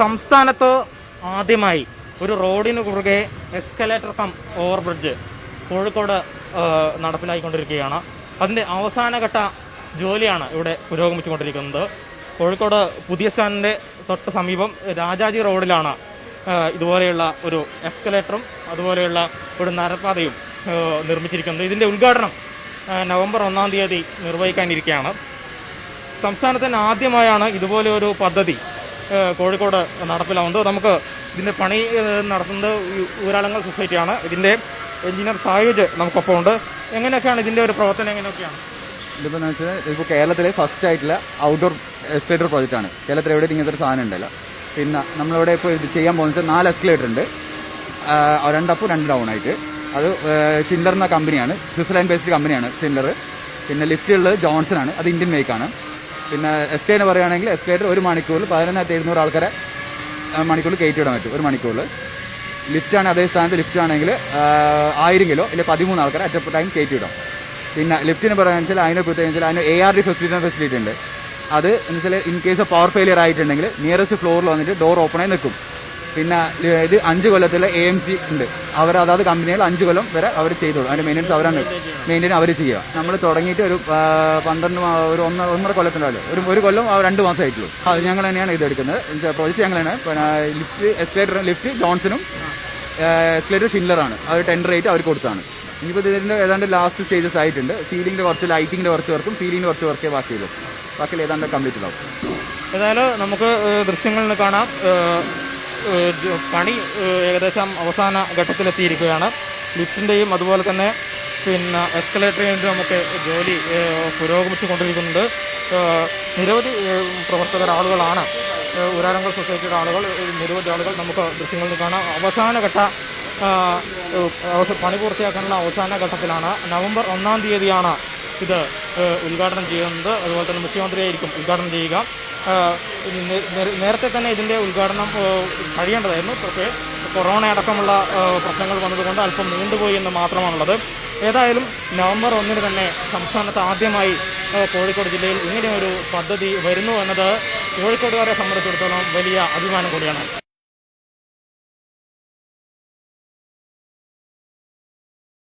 സംസ്ഥാനത്ത് ആദ്യമായി ഒരു റോഡിന് കുറുകെ escalator cum over bridge Kozhikode നടപ്പിലാക്കിക്കൊണ്ടിരിക്കുകയാണ് അതിന്റെ അവസാനഘട്ട ജോലിയാണ് ഇവിടെ പുരോഗമിച്ചുകൊണ്ടിരിക്കുന്നത്. കോഴിക്കോട് പുതിയ സ്റ്റാൻഡിന്റെ തൊട്ട് സമീപം രാജാജി റോഡിലാണ് ഇതുപോലെയുള്ള ഒരു എസ്കലേറ്ററും അതുപോലെയുള്ള ഒരു നരപാതയും നിർമ്മിച്ചിരിക്കുന്നത്. ഇതിന്റെ ഉദ്ഘാടനം നവംബർ ഒന്നാം തീയതി നിർവഹിക്കാനിരിക്കുകയാണ്. സംസ്ഥാനത്തിന് ആദ്യമായാണ് ഇതുപോലെ ഒരു പദ്ധതി കോഴിക്കോട് നടപ്പിലാവുന്നത്. നമുക്ക് ഇതിന്റെ പണി നടത്തുന്നത് ഊരാളങ്ങൾ സൊസൈറ്റിയാണ്. ഇതിന്റെ എഞ്ചിനീയർ സായുജ് നമുക്കൊപ്പം ഉണ്ട് എങ്ങനെയൊക്കെയാണ് ഇതിന്റെ ഒരു പ്രവർത്തനം? എങ്ങനെയൊക്കെയാണ്? ഇതിപ്പോൾ വെച്ചാൽ ഇപ്പോൾ കേരളത്തിലെ ഫസ്റ്റ് ആയിട്ടുള്ള ഔട്ട്ഡോർ എസ്കലേറ്റർ പ്രോജക്റ്റ് ആണ്. കേരളത്തിൽ എവിടെ ഇങ്ങനത്തെ ഒരു സാധനം ഉണ്ടല്ലോ. പിന്നെ നമ്മളിവിടെ ഇപ്പോൾ ഇത് ചെയ്യാൻ പോകുന്നത് വെച്ചാൽ നാല് എസ്കലേറ്റർ ഉണ്ട്. രണ്ടപ്പ് രണ്ട് ഡൗൺ ആയിട്ട്. അത് ഷിൻഡർ എന്ന കമ്പനിയാണ് സ്വിറ്റ്സർലാൻഡ് ബേസ്ഡ് കമ്പനിയാണ് ഷിൻഡർ പിന്നെ ലിഫ്റ്റ് ഉള്ളത് ജോൺസൺ ആണ്. അത് ഇന്ത്യൻ മേക്കാണ് പിന്നെ എസ്കലേറ്റർ പറയുകയാണെങ്കിൽ എസ്കേറ്റർ ഒരു മണിക്കൂറിൽ പതിനൊന്നായിരത്തി എഴുന്നൂറ് ആൾക്കാരെ മണിക്കൂറിൽ കയറ്റി വിടാൻ പറ്റും ഒരു മണിക്കൂറിൽ. ലിഫ്റ്റാണ് അതേ സ്ഥാനത്ത് ലിഫ്റ്റ് ആണെങ്കിൽ ആയിരം കിലോ അല്ലെങ്കിൽ പതിമൂന്ന് ആൾക്കാരെ അറ്റ ടൈം കയറ്റി വിടാം പിന്നെ ലിഫ്റ്റിന് പറയുകയെന്ന് വെച്ചാൽ അതിനെ പ്രത്യേകം വെച്ചാൽ അതിന് A R D facility facility ഉണ്ട്. അത് എന്ന് വെച്ചാൽ ഇൻ കേസ് പവർ ഫെയിലിയർ ആയിട്ടുണ്ടെങ്കിൽ നിയറസ്റ്റ് ഫ്ലോറിൽ വന്നിട്ട് ഡോർ ഓപ്പൺ ആയി നിൽക്കും. പിന്നെ ഇത് അഞ്ച് കൊല്ലത്തിലെ എ എം സി ഉണ്ട്. അവർ അതാത് കമ്പനികൾ അഞ്ച് കൊല്ലം വരെ അവർ ചെയ്തോളും. അതിന്റെ മെയിന്റെനൻസ് അവരാണ് മെയിന്റെ അവർ ചെയ്യുക. നമ്മൾ തുടങ്ങിയിട്ട് ഒരു പന്ത്രണ്ട് ഒരു ഒന്നര ഒന്നര കൊല്ലത്തിന്റെ ഒരു ഒരു കൊല്ലം രണ്ട് മാസം ആയിട്ടുള്ളൂ. അത് ഞങ്ങൾ തന്നെയാണ് ഇത് എടുക്കുന്നത് പ്രോജക്റ്റ് ഞങ്ങളാണ് പിന്നെ ലിഫ്റ്റ് എസ്കലേറ്റർ ലിഫ്റ്റ് ജോൺസണും എസ്കലേറ്റർ ഷില്ലറാണ് അത് ടെൻഡർ റേറ്റ് അവർ കൊടുത്താണ്. ഇനിയിപ്പോൾ ഇതിന്റെ ഏതാണ്ട് ലാസ്റ്റ് സ്റ്റേജസ് ആയിട്ടുണ്ട്. സീലിംഗിന്റെ കുറച്ച് ലൈറ്റിങ്ങിന്റെ കുറച്ച് വർക്കും സീലിംഗിന്റെ കുറച്ച് വർക്കേ ബാക്കിയുള്ളൂ. ബാക്കി ഏതാണ്ട് കംപ്ലീറ്റ് ആവും ഏതായാലും നമുക്ക് ദൃശ്യങ്ങളിൽ കാണാം. പണി ഏകദേശം അവസാന ഘട്ടത്തിലെത്തിയിരിക്കുകയാണ്. ലിഫ്റ്റിന്റെയും അതുപോലെ തന്നെ പിന്നെ എസ്കലേറ്ററിന്റെയും ഒക്കെ ജോലി പുരോഗമിച്ചു കൊണ്ടിരിക്കുന്നുണ്ട് നിരവധി പ്രവർത്തകർ ആളുകളാണ്. ഉരാരങ്ങൾ സൊസൈറ്റിയുടെ ആളുകൾ നിരവധി ആളുകൾ നമുക്ക് ദൃശ്യങ്ങളിൽ കാണാം. അവസാനഘട്ട പണി പൂർത്തിയാക്കാനുള്ള അവസാന ഘട്ടത്തിലാണ്. നവംബർ ഒന്നാം തീയതിയാണ് ഇത് ഉദ്ഘാടനം ചെയ്യുന്നത്. അതുപോലെ തന്നെ മുഖ്യമന്ത്രിയായിരിക്കും ഉദ്ഘാടനം ചെയ്യുക. നേരത്തെ തന്നെ ഇതിന്റെ ഉദ്ഘാടനം കഴിയേണ്ടതായിരുന്നു. പക്ഷേ കൊറോണ അടക്കമുള്ള പ്രശ്നങ്ങൾ വന്നതുകൊണ്ട് അല്പം നീണ്ടുപോയി എന്ന് മാത്രമാണുള്ളത്. ഏതായാലും നവംബർ ഒന്നിന് തന്നെ സംസ്ഥാനത്ത് ആദ്യമായി കോഴിക്കോട് ജില്ലയിൽ ഇങ്ങനെ ഒരു പദ്ധതി വരുന്നു എന്നത് കോഴിക്കോടുകാരെ സംബന്ധിച്ചിടത്തോളം വലിയ അഭിമാനം കൂടിയാണ്.